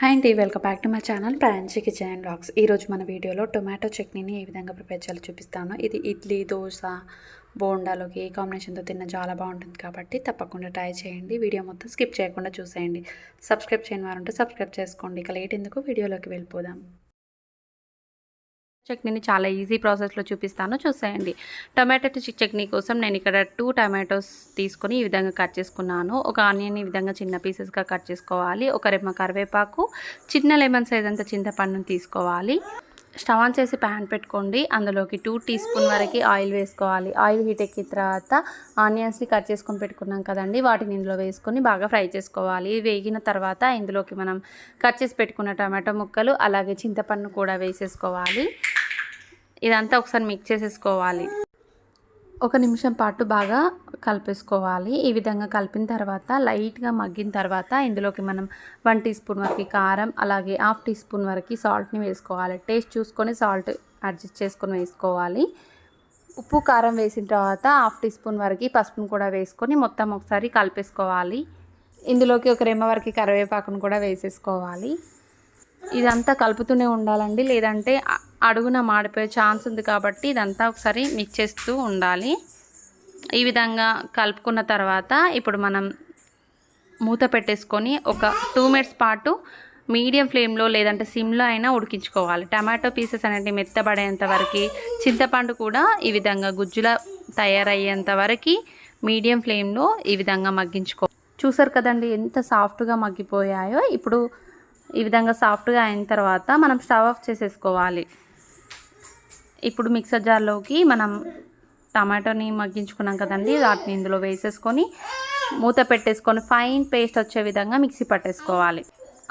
Hi అండి welcome back to my channel Pranchi kitchen and blogs ఈరోజు మన వీడియోలో టొమాటో చట్నీని ఏ విధంగా ప్రిపేర్ చేయాలో చూపిస్తాను. ఇది ఇడ్లీ దోశ బోండాలోకి ఏ కాంబినేషన్తో తిన్న చాలా బాగుంటుంది కాబట్టి తప్పకుండా ట్రై చేయండి. వీడియో మొత్తం స్కిప్ చేయకుండా చూసేయండి. సబ్స్క్రైబ్ చేయని వారు ఉంటే సబ్స్క్రైబ్ చేసుకోండి. ఇక లేట్ ఎందుకు? వీడియోలోకి వెళ్ళిపోదాం. చట్నీని చాలా ఈజీ ప్రాసెస్లో చూపిస్తాను. చూసేయండి. టమాటో చట్నీ కోసం నేను ఇక్కడ టూ టమాటోస్ తీసుకొని ఈ విధంగా కట్ చేసుకున్నాను. ఒక ఆనియన్ ఈ విధంగా చిన్న పీసెస్గా కట్ చేసుకోవాలి. ఒక రెమ్మ కరివేపాకు చిన్న లెమన్ సైజ్ అంత చింతపండును తీసుకోవాలి. స్టవ్ ఆన్ చేసి ప్యాన్ పెట్టుకోండి. అందులోకి టూ టీ స్పూన్ వరకు ఆయిల్ వేసుకోవాలి. ఆయిల్ హీట్ ఎక్కిన తర్వాత ఆనియన్స్ని కట్ చేసుకొని పెట్టుకున్నాం కదండి. వాటిని ఇందులో వేసుకొని బాగా ఫ్రై చేసుకోవాలి. వేగిన తర్వాత ఇందులోకి మనం కట్ చేసి పెట్టుకున్న టమాటో ముక్కలు అలాగే చింతపండు కూడా వేసేసుకోవాలి. ఇదంతా ఒకసారి మిక్స్ చేసేసుకోవాలి. ఒక నిమిషం పాటు బాగా కలిపేసుకోవాలి. ఈ విధంగా కలిపిన తర్వాత లైట్గా మగ్గిన తర్వాత ఇందులోకి మనం వన్ టీ స్పూన్ వరకు కారం అలాగే హాఫ్ టీ స్పూన్ వరకు సాల్ట్ని వేసుకోవాలి. టేస్ట్ చూసుకొని సాల్ట్ అడ్జస్ట్ చేసుకొని వేసుకోవాలి. ఉప్పు కారం వేసిన తర్వాత హాఫ్ టీ స్పూన్ వరకు పసుపును కూడా వేసుకొని మొత్తం ఒకసారి కలిపేసుకోవాలి. ఇందులోకి ఒక రెమ్మ వరకు కరివేపాకును కూడా వేసేసుకోవాలి. ఇదంతా కలుపుతూనే ఉండాలండి. లేదంటే అడుగున మాడిపోయే ఛాన్స్ ఉంది కాబట్టి ఇదంతా ఒకసారి మిక్స్ చేస్తూ ఉండాలి. ఈ విధంగా కలుపుకున్న తర్వాత ఇప్పుడు మనం మూత పెట్టేసుకొని ఒక టూ మినిట్స్ పాటు మీడియం ఫ్లేమ్లో లేదంటే సిమ్లో అయినా ఉడికించుకోవాలి. టమాటో పీసెస్ అనేవి మెత్తబడేంత వరకు చింతపండు కూడా ఈ విధంగా గుజ్జులా తయారయ్యేంత వరకు మీడియం ఫ్లేమ్లో ఈ విధంగా మగ్గించుకో చూసారు కదండి ఎంత సాఫ్ట్గా మగ్గిపోయాయో. ఇప్పుడు ఈ విధంగా సాఫ్ట్గా అయిన తర్వాత మనం స్టవ్ ఆఫ్ చేసేసుకోవాలి. ఇప్పుడు మిక్సర్ జార్లోకి మనం టమాటోని మగ్గించుకున్నాం కదండి వాటిని ఇందులో వేసేసుకొని మూత పెట్టేసుకొని ఫైన్ పేస్ట్ వచ్చే విధంగా మిక్సీ పట్టేసుకోవాలి.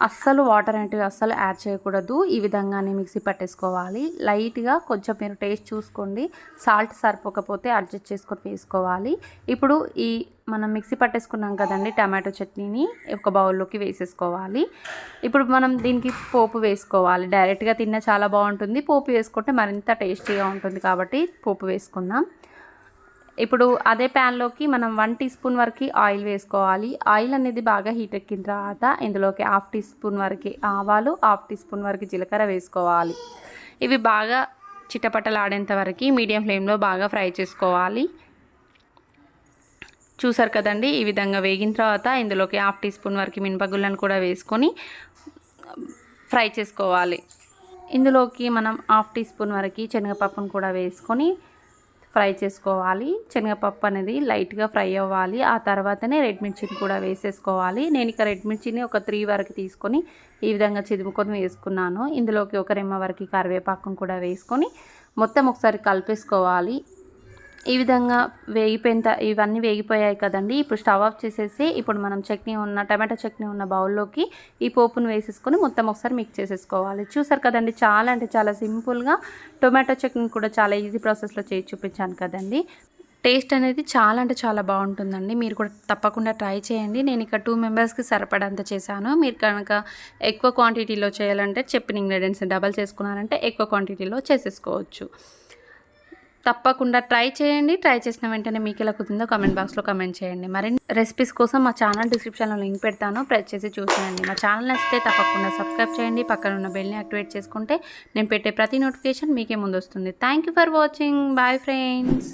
అస్సలు వాటర్ అనేటివి అస్సలు యాడ్ చేయకూడదు. ఈ విధంగానే మిక్సీ పట్టేసుకోవాలి. లైట్గా కొంచెం మీరు టేస్ట్ చూసుకోండి. సాల్ట్ సరిపోకపోతే అడ్జస్ట్ చేసుకొని వేసుకోవాలి. ఇప్పుడు ఈ మనం మిక్సీ పట్టేసుకున్నాం కదండి టమాటో చట్నీని ఒక బౌల్లోకి వేసేసుకోవాలి. ఇప్పుడు మనం దీనికి పోపు వేసుకోవాలి. డైరెక్ట్గా తిన్న చాలా బాగుంటుంది. పోపు వేసుకుంటే మరింత టేస్టీగా ఉంటుంది కాబట్టి పోపు వేసుకుందాం. ఇప్పుడు అదే ప్యాన్లోకి మనం వన్ టీ స్పూన్ వరకు ఆయిల్ వేసుకోవాలి. ఆయిల్ అనేది బాగా హీట్ ఎక్కిన తర్వాత ఇందులోకి హాఫ్ టీ స్పూన్ వరకు ఆవాలు హాఫ్ టీ స్పూన్ వరకు జీలకర్ర వేసుకోవాలి. ఇవి బాగా చిటపటలాడేంత వరకు మీడియం ఫ్లేమ్లో బాగా ఫ్రై చేసుకోవాలి. చూసారు కదండి? ఈ విధంగా వేగిన తర్వాత ఇందులోకి హాఫ్ టీ స్పూన్ వరకు మినపగుళ్ళను కూడా వేసుకొని ఫ్రై చేసుకోవాలి. ఇందులోకి మనం హాఫ్ టీ స్పూన్ వరకు శనగపప్పును కూడా వేసుకొని ఫ్రై చేసుకోవాలి. శనగపప్పు అనేది లైట్గా ఫ్రై అవ్వాలి. ఆ తర్వాతనే రెడ్ మిర్చిని కూడా వేసేసుకోవాలి. నేను ఇక రెడ్ మిర్చిని ఒక త్రీ వరకు తీసుకొని ఈ విధంగా చిదుముకొని వేసుకున్నాను. ఇందులోకి ఒక రెమ్మ వరకు కరివేపాకును కూడా వేసుకొని మొత్తం ఒకసారి కలిపేసుకోవాలి. ఈ విధంగా వేగిపోయిన ఇవన్నీ వేగిపోయాయి కదండి. ఇప్పుడు స్టవ్ ఆఫ్ చేసేసి ఇప్పుడు మనం చట్నీ ఉన్న టమాటో చట్నీ ఉన్న బౌల్లోకి ఈ పోపును వేసేసుకొని మొత్తం ఒకసారి మిక్స్ చేసేసుకోవాలి. చూసారు కదండి చాలా అంటే చాలా సింపుల్గా టొమాటో చట్నీ కూడా చాలా ఈజీ ప్రాసెస్లో చేసి చూపించాను కదండి. టేస్ట్ అనేది చాలా అంటే చాలా బాగుంటుందండి. మీరు కూడా తప్పకుండా ట్రై చేయండి. నేను ఇక టూ మెంబర్స్కి సరిపడంత చేశాను. మీరు కనుక ఎక్కువ క్వాంటిటీలో చేయాలంటే చెప్పిన ఇంగ్రీడియంట్స్ డబల్ చేసుకున్నారంటే ఎక్కువ క్వాంటిటీలో చేసేసుకోవచ్చు. తప్పకుండా ట్రై చేయండి. ట్రై చేసిన వెంటనే మీకు ఎలా కుదిరిందో కమెంట్ బాక్స్లో కమెంట్ చేయండి. మరిన్ని రెసిపీస్ కోసం మా ఛానల్ డిస్క్రిప్షన్లో లింక్ పెడతాను. ప్రెస్ చేసి చూసేయండి. మా ఛానల్ నచ్చితే తప్పకుండా సబ్స్క్రైబ్ చేయండి. పక్కన ఉన్న బెల్ని యాక్టివేట్ చేసుకుంటే నేను పెట్టే ప్రతి నోటిఫికేషన్ మీకే ముందు వస్తుంది. Thank you for watching bye friends